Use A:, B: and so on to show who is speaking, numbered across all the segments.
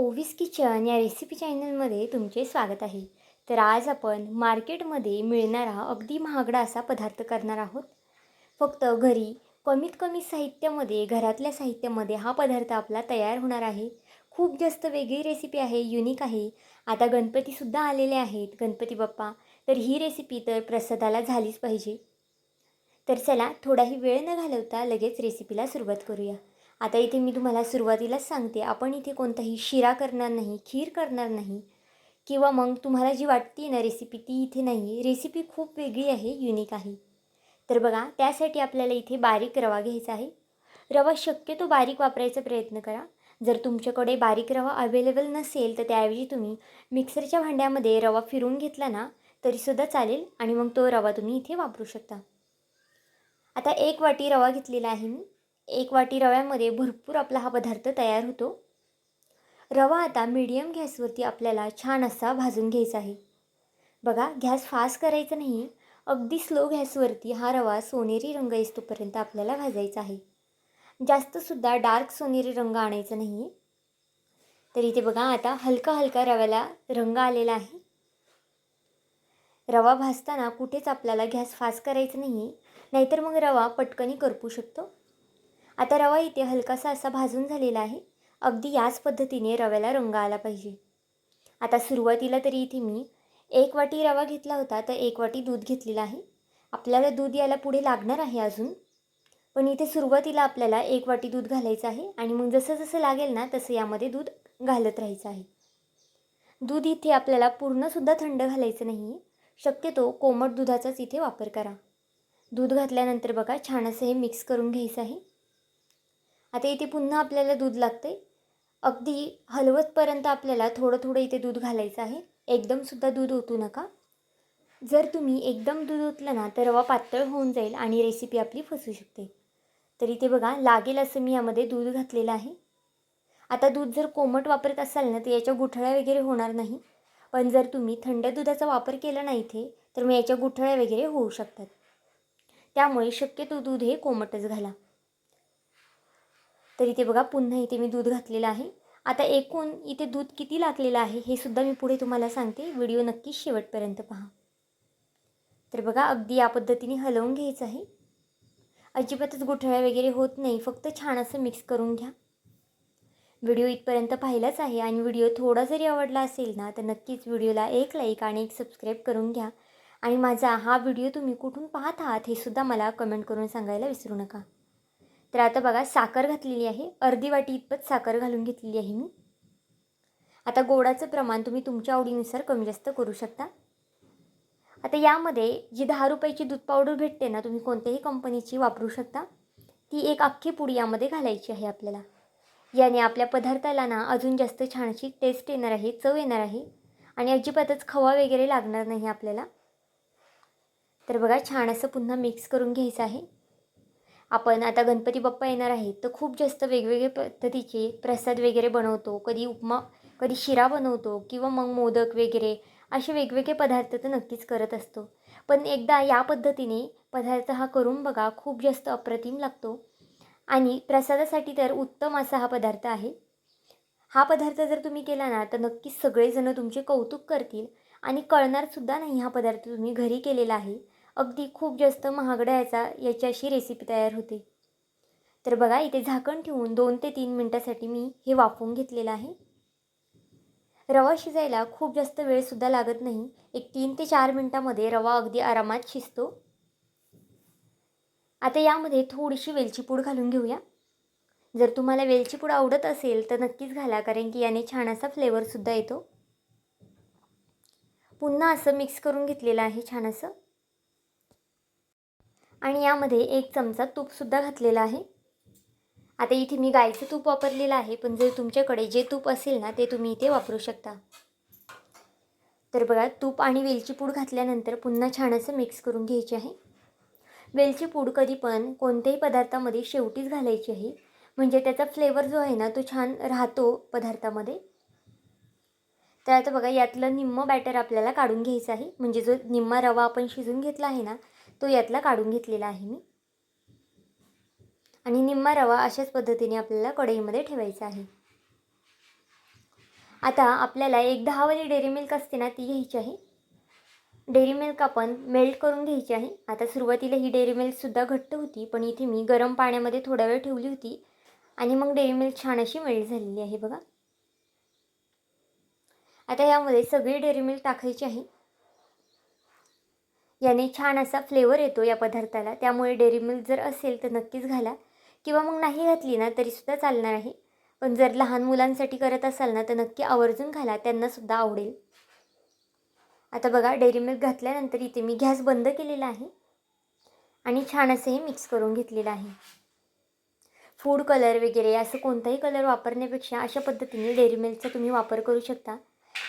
A: ओव्हिस kitchen या recipe चॅनलमध्ये तुमचे स्वागत आहे. तर आज आपण मार्केटमध्ये मिळणारा अगदी महागडा असा पदार्थ करणार आहोत. फक्त घरी कमीत कमी साहित्यामध्ये घरातल्या साहित्यामध्ये हा पदार्थ आपला तयार होणार आहे. खूप जास्त वेगळी रेसिपी आहे युनिक आहे. आता गणपतीसुद्धा आलेले आहेत गणपती बाप्पा. तर ही रेसिपी तर प्रसादाला झालीच पाहिजे. तर चला थोडाही वेळ न घालवता लगेच रेसिपीला सुरुवात करूया. आता इथे मी तुम्हाला सुरुवातीलाच सांगते आपण इथे कोणताही शिरा करणार नाही खीर करणार नाही किंवा मग तुम्हाला जी वाटते ना रेसिपी ती इथे नाही रेसिपी खूप वेगळी आहे युनिक आहे. तर बघा त्यासाठी आपल्याला इथे बारीक रवा घ्यायचा आहे. रवा शक्यतो बारीक वापरायचा प्रयत्न करा. जर तुमच्याकडे बारीक रवा अवेलेबल नसेल तर त्याऐवजी तुम्ही मिक्सरच्या भांड्यामध्ये रवा फिरून घेतला ना तरीसुद्धा चालेल आणि मग तो रवा तुम्ही इथे वापरू शकता. आता एक वाटी रवा घेतलेला आहे मी. एक वाटी रव्यामध्ये भरपूर आपला हा पदार्थ तयार होतो. रवा आता मीडियम गॅसवरती आपल्याला छान असा भाजून घ्यायचा आहे. बघा गॅस फास्ट करायचा नाही अगदी स्लो गॅसवरती हा रवा सोनेरी रंग येतोपर्यंत आपल्याला भाजायचा आहे. जास्तसुद्धा डार्क सोनेरी रंग आणायचा नाही. आहे तर इथे बघा आता हलका हलका रव्याला रंग आलेला आहे. रवा भाजताना कुठेच आपल्याला गॅस फास्ट करायचा नाही आहे नाहीतर मग रवा पटकनी करपू शकतो. आता रवा इथे हलकासा असा भाजून झालेला आहे. अगदी याच पद्धतीने रव्याला रंग आला पाहिजे. आता सुरुवातीला तरी इथे मी एक वाटी रवा घेतला होता तर एक वाटी दूध घेतलेलं आहे. आपल्याला दूध यायला पुढे लागणार आहे अजून. पण इथे सुरुवातीला आपल्याला एक वाटी दूध घालायचं आहे आणि मग जसं जसं लागेल ना तसं यामध्ये दूध घालत राहायचं आहे. दूध इथे आपल्याला पूर्णसुद्धा थंड घालायचं नाही. शक्यतो कोमट दुधाचाच इथे वापर करा. दूध घातल्यानंतर बघा छान असं हे मिक्स करून घ्यायचं आहे. आता इथे पुन्हा आपल्याला दूध लागते अगदी हलवतपर्यंत आपल्याला थोडं थोडं इथे दूध घालायचं आहे. एकदमसुद्धा दूध ओतू नका. जर तुम्ही एकदम दूध ओतलं ना तर रवा पातळ होऊन जाईल आणि रेसिपी आपली फसू शकते. तर इथे बघा लागेल असं मी यामध्ये दूध घातलेलं आहे. आता दूध जर कोमट वापरत असाल ना तर याच्या गुठळ्या वगैरे होणार नाही. पण जर तुम्ही थंड दुधाचा वापर केला नाही इथे तर मग याच्या गुठळ्या वगैरे होऊ शकतात. त्यामुळे शक्यतो दूध हे कोमटच घाला. तर इथे बघा पुन्हा इथे मी दूध घातलेलं आहे. आता एकूण इथे दूध किती लागलेलं आहे हे सुद्धा मी पुढे तुम्हाला सांगते. व्हिडिओ नक्कीच शेवटपर्यंत पहा. तर बघा अगदी या पद्धतीने हलवून घ्यायचं आहे. अजिबातच गुठळ्या वगैरे होत नाही. फक्त छान असं मिक्स करून घ्या. व्हिडिओ इथपर्यंत पाहिलाच आहे आणि व्हिडिओ थोडा जरी आवडला असेल ना तर नक्कीच व्हिडिओला एक लाईक आणि एक सबस्क्राईब करून घ्या. आणि माझा हा व्हिडिओ तुम्ही कुठून पाहत आहात हे सुद्धा मला कमेंट करून सांगायला विसरू नका. तर आता बघा साखर घातलेली आहे. अर्धी वाटी इतपत साखर घालून घेतलेली आहे मी. आता गोडाचं प्रमाण तुम्ही तुमच्या आवडीनुसार कमी जास्त करू शकता. आता यामध्ये जी दहा रुपयाची दूध पावडर भेटते ना तुम्ही कोणत्याही कंपनीची वापरू शकता. ती एक अख्खी पुडी यामध्ये घालायची आहे आपल्याला. याने आपल्या पदार्थाला ना अजून जास्त छानशी टेस्ट येणार आहे चव येणार आहे. आणि अजिबातच खवा वगैरे लागणार नाही आपल्याला. तर बघा छान असं पुन्हा मिक्स करून घ्यायचं आहे. आपण आता गणपती बाप्पा येणार आहेत तर खूप जास्त वेगवेगळे पद्धतीचे प्रसाद वगैरे बनवतो. कधी उपमा कधी शिरा बनवतो किंवा मग मोदक वगैरे असे वेगवेगळे पदार्थ तर नक्कीच करत असतो. पण एकदा या पद्धतीने पदार्थ हा करून बघा खूप जास्त अप्रतिम लागतो. आणि प्रसादासाठी तर उत्तम असा हा पदार्थ आहे. हा पदार्थ जर तुम्ही केला ना तर नक्कीच सगळेजणं तुमचे कौतुक करतील. आणि कळणारसुद्धा नाही हा पदार्थ तुम्ही घरी केलेला आहे. अगदी खूप जास्त महागडा याचा याची अशी रेसिपी तयार होते. तर बघा इथे झाकण ठेवून दोन ते तीन मिनटासाठी मी हे वाफवून घेतलेलं आहे. रवा शिजायला खूप जास्त वेळसुद्धा लागत नाही. एक तीन ते चार मिनटामध्ये रवा अगदी आरामात शिजतो. आता यामध्ये थोडीशी वेलची पूड घालून घेऊया. जर तुम्हाला वेलची पूड आवडत असेल तर नक्कीच घाला कारण की याने छान असा फ्लेवरसुद्धा येतो. पुन्हा असं मिक्स करून घेतलेलं आहे छान असं. आणि यामध्ये एक चमचा तूपसुद्धा घातलेला आहे. आता इथे मी गाईचं तूप वापरलेलं आहे पण जर तुमच्याकडे जे तूप असेल ना ते तुम्ही इथे वापरू शकता. तर बघा तूप आणि वेलची पूड घातल्यानंतर पुन्हा छान असं मिक्स करून घ्यायचे आहे. वेलची पूड कधी पण कोणत्याही पदार्थामध्ये शेवटीच घालायची आहे. म्हणजे त्याचा फ्लेवर जो आहे ना तो छान राहतो पदार्थामध्ये. तर आता बघा यातलं निम्म बॅटर आपल्याला काढून घ्यायचं आहे. म्हणजे जो निम्मा रवा आपण शिजून घेतला आहे ना तो यातला काढून घेतलेला आहे मी. आणि निम्मा रवा अशाच पद्धतीने आपल्याला कढईमध्ये ठेवायचा आहे. आता आपल्याला एक दहावाली डेअरी मिल्क असते ना ती घ्यायची आहे. डेअरी मिल्क आपण मेल्ट करून घ्यायची आहे. आता सुरुवातीला ही डेअरी मिल्कसुद्धा घट्ट होती पण इथे मी गरम पाण्यामध्ये थोडा वेळ ठेवली होती. आणि मग डेअरी मिल्क छान अशी मेल्ट झालेली आहे बघा. आता यामध्ये सगळी डेअरी मिल्क टाकायची आहे. याने छान असा फ्लेवर येतो या पदार्थाला. त्यामुळे डेअरी मिल्क जर असेल तर नक्कीच घाला. किंवा मग नाही घातली ना तरीसुद्धा चालणार आहे. पण जर लहान मुलांसाठी करत असाल ना तर नक्की आवर्जून घाला. त्यांनासुद्धा आवडेल. आता बघा डेअरी मिल्क घातल्यानंतर इथे मी गॅस बंद केलेला आहे. आणि छान असं हे मिक्स करून घेतलेलं आहे. फूड कलर वगैरे असं कोणताही कलर वापरण्यापेक्षा अशा पद्धतीने डेअरी मिल्कचा तुम्ही वापर करू शकता.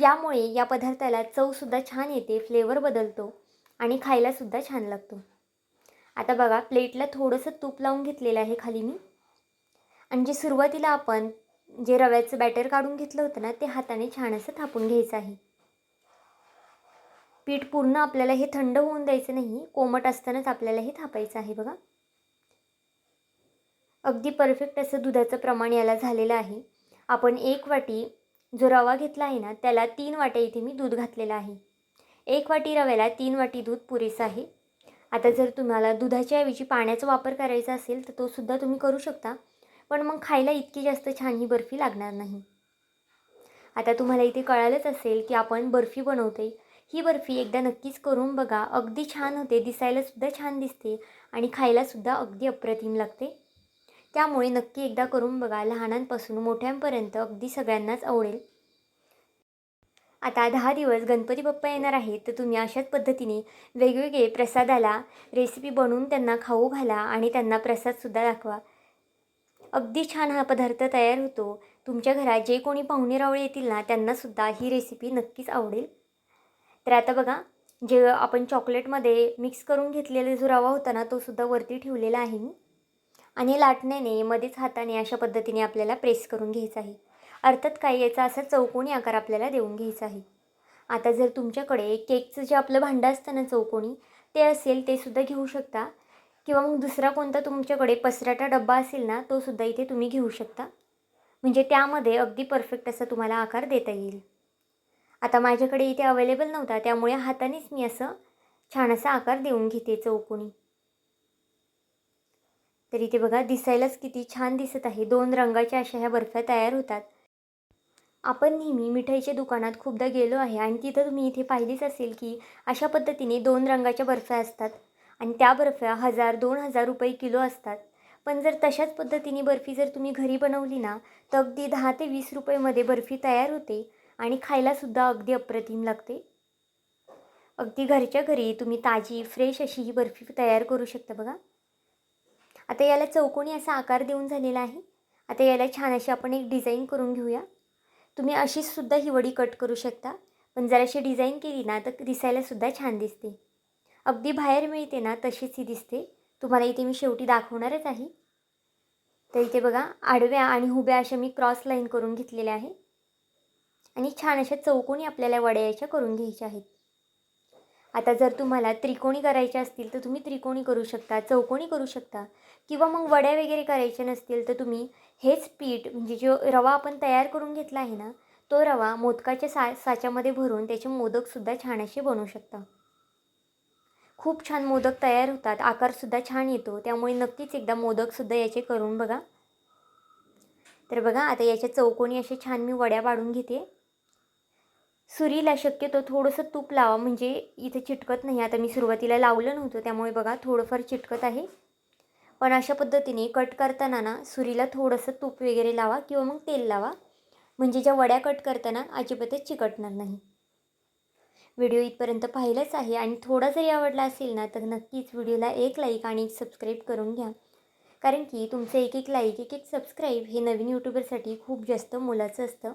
A: यामुळे या पदार्थाला चवसुद्धा छान येते फ्लेवर बदलतो. आणि खायलासुद्धा छान लागतो. आता बघा प्लेटला थोडंसं तूप लावून घेतलेलं आहे खाली मी. आणि जे सुरुवातीला आपण जे रव्याचं बॅटर काढून घेतलं होतं ना ते हाताने छान असं थापून घ्यायचं आहे. पीठ पूर्ण आपल्याला हे थंड होऊन द्यायचं नाही कोमट असतानाच आपल्याला हे थापायचं आहे बघा. अगदी परफेक्ट असं दुधाचं प्रमाण याला झालेलं आहे. आपण एक वाटी जो रवा घेतला आहे ना त्याला तीन वाट्या इथे मी दूध घातलेलं आहे. एक वाटी रव्याला तीन वाटी दूध पुरेसं आहे. आता जर तुम्हाला दुधाच्या ऐवजी पाण्याचा वापर करायचा असेल तर तो सुद्धा तुम्ही करू शकता. पण मग खायला इतकी जास्त छान ही बर्फी लागणार नाही. आता तुम्हाला इथे कळालंच असेल की आपण बर्फी बनवते ही बर्फी एकदा नक्कीच करून बघा. अगदी छान होते. दिसायलासुद्धा छान दिसते आणि खायलासुद्धा अगदी अप्रतिम लागते. त्यामुळे नक्की एकदा करून बघा. लहानांपासून मोठ्यांपर्यंत अगदी सगळ्यांनाच आवडेल. आता दहा दिवस गणपती बाप्पा येणार आहेत तर तुम्ही अशाच पद्धतीने वेगवेगळे प्रसादाला रेसिपी बनवून त्यांना खाऊ घाला आणि त्यांना प्रसादसुद्धा दाखवा. अगदी छान हा पदार्थ तयार होतो. तुमच्या घरात जे कोणी पाहुणे रावळे येतील ना त्यांनासुद्धा ही रेसिपी नक्कीच आवडेल. तर आता बघा जे आपण चॉकलेटमध्ये मिक्स करून घेतलेला जो रवा होता ना तो सुद्धा वरती ठेवलेला आहे मी. आणि लाटण्याने मध्येच हाताने अशा पद्धतीने आपल्याला प्रेस करून घ्यायचं आहे. अर्थात काय याचा असा चौकोनी आकार आपल्याला देऊन घ्यायचा आहे. आता जर तुमच्याकडे केकचं जे आपलं भांडं असतं ना चौकोनी ते असेल ते सुद्धा घेऊ शकता. किंवा मग दुसरा कोणता तुमच्याकडे पसराटा डब्बा असेल ना तो सुद्धा इथे तुम्ही घेऊ शकता. म्हणजे त्यामध्ये अगदी परफेक्ट असा तुम्हाला आकार देता येईल. आता माझ्याकडे इथे अवेलेबल नव्हता त्यामुळे हातानेच मी असं छान असा आकार देऊन घेते चौकोनी. तर इथे बघा दिसायलाच किती छान दिसत आहे. दोन रंगाच्या अशा ह्या बर्फ्या तयार होतात. आपण नेहमी मिठाईच्या दुकानात खूपदा गेलो आहे आणि तिथं तुम्ही इथे पाहिलीच असेल की अशा पद्धतीने दोन रंगाच्या बर्फ्या असतात आणि त्या बर्फ्या हजार दोन हजार रुपये किलो असतात. पण जर तशाच पद्धतीने बर्फी जर तुम्ही घरी बनवली ना तर अगदी दहा ते वीस रुपयेमध्ये बर्फी तयार होते आणि खायलासुद्धा अगदी अप्रतिम लागते. अगदी घरच्या घरी तुम्ही ताजी फ्रेश अशी ही बर्फी तयार करू शकता बघा. आता याला चौकोनी असा आकार देऊन झालेला आहे? आता याला छान अशी आपण एक डिझाईन करून घेऊया. तुम्ही अशीचसुद्धा ही वडी कट करू शकता. पण जर अशी डिझाईन केली ना तर दिसायलासुद्धा छान दिसते. अगदी बाहेर मिळते ना तशीच ही दिसते. तुम्हाला इथे मी शेवटी दाखवणारच आहे. तर इथे बघा आडव्या आणि उभ्या अशा मी क्रॉस लाईन करून घेतलेल्या आहे. आणि छान अशा चौकोनी आपल्याला वड्या याच्या करून घ्यायच्या आहेत. आता जर तुम्हाला त्रिकोणी करायच्या असतील तर तुम्ही त्रिकोणी करू शकता चौकोणी करू शकता. किंवा मग वड्या वगैरे करायच्या नसतील तर तुम्ही हेच पीठ म्हणजे जो रवा आपण तयार करून घेतला आहे ना तो रवा मोदकाच्या सा साच्यामध्ये भरून त्याचे मोदकसुद्धा छान असे बनवू शकता. खूप छान मोदक तयार होतात आकारसुद्धा छान येतो त्यामुळे नक्कीच एकदा मोदकसुद्धा याचे करून बघा. तर बघा आता याच्या चौकोनी असे छान मी वड्या पाडून घेते. सुरीला शक्यतो थोडंसं तूप लावा म्हणजे इथे चिटकत नाही. आता मी सुरुवातीला लावलं नव्हतं त्यामुळे बघा थोडंफार चिटकत आहे. पण अशा पद्धतीने कट करताना ना सुरीला थोडंसं तूप वगैरे लावा किंवा मग तेल लावा. म्हणजे ज्या वड्या कट करताना अजिबातच चिकटणार नाही. व्हिडिओ इथपर्यंत पाहिलंच आहे आणि थोडा जरी आवडला असेल ना तर नक्कीच व्हिडिओला एक लाईक आणि एक सबस्क्राईब करून घ्या. कारण की तुमचं एक एक लाईक एक एक सबस्क्राईब हे नवीन यूट्यूबरसाठी खूप जास्त मोलाचं असतं.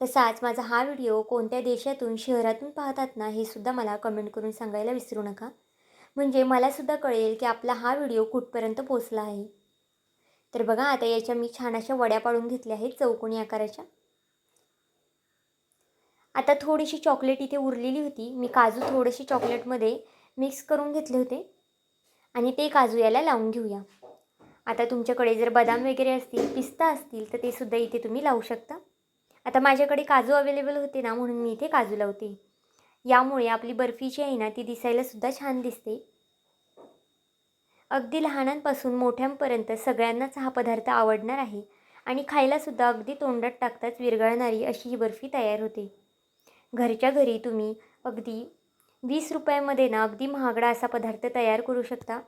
A: तसाच माझा हा व्हिडिओ कोणत्या देशातून शहरातून पाहतात ना हे सुद्धा मला कमेंट करून सांगायला विसरू नका. म्हणजे मलासुद्धा कळेल की आपला हा व्हिडिओ कुठपर्यंत पोचला आहे. तर बघा आता याच्या मी छान अशा वड्या पाडून घेतल्या आहेत चौकोनी आकाराच्या. आता थोडीशी चॉकलेट इथे उरलेली होती. मी काजू थोडेसे चॉकलेटमध्ये मिक्स करून घेतले होते. आणि ते काजू याला लावून घेऊया. आता तुमच्याकडे जर बदाम वगैरे असतील पिस्ता असतील तर ते सुद्धा इथे तुम्ही लावू शकता. आता माझ्याकडे काजू अवेलेबल होते ना म्हणून मी इथे काजू लावते. यामुळे आपली बर्फी जी आहे ना ती दिसायलासुद्धा छान दिसते. अगदी लहानांपासून मोठ्यांपर्यंत सगळ्यांनाच हा पदार्थ आवडणार आहे आणि खायलासुद्धा अगदी तोंडात टाकताच विरघळणारी अशी ही बर्फी तयार होते. घरच्या घरी तुम्ही अगदी वीस रुपयामध्ये ना अगदी महागडा असा पदार्थ तयार करू शकता.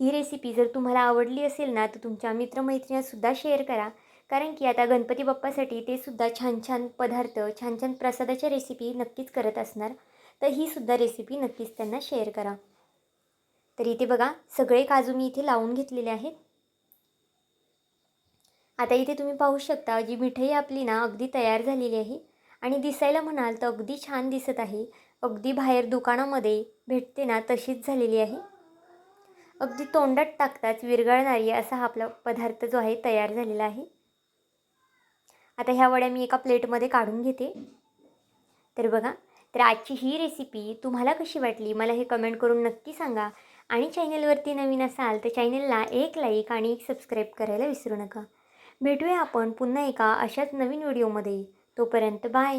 A: ही रेसिपी जर तुम्हाला आवडली असेल ना तर तुमच्या मित्रमैत्रिणीसुद्धा शेअर करा. कारण की आता गणपती बाप्पासाठी ते सुद्धा छान छान पदार्थ छान छान प्रसादाच्या रेसिपी नक्कीच करत असणार. तर ही सुद्धा रेसिपी नक्कीच त्यांना शेअर करा. तर इथे बघा सगळे काजू मी इथे लावून घेतलेले आहेत. आता इथे तुम्ही पाहू शकता जी मिठाई आपली ना अगदी तयार झालेली आहे. आणि दिसायला म्हणाल तर अगदी छान दिसत आहे. अगदी बाहेर दुकानामध्ये भेटते ना तशीच झालेली आहे. अगदी तोंडात टाकताच विरघळणारी असा हा आपला पदार्थ जो आहे तयार झालेला आहे. आता ह्या वड्या मी एका प्लेटमध्ये काढून घेते. तर बघा तर आजची ही रेसिपी तुम्हाला कशी वाटली? मला हे कमेंट करून नक्की सांगा. आणि चॅनलवरती नवीन असाल तर चॅनलला एक लाईक आणि एक सबस्क्राईब करायला विसरू नका. भेटूया आपण पुन्हा एका अशाच नवीन व्हिडिओमध्ये तोपर्यंत बाय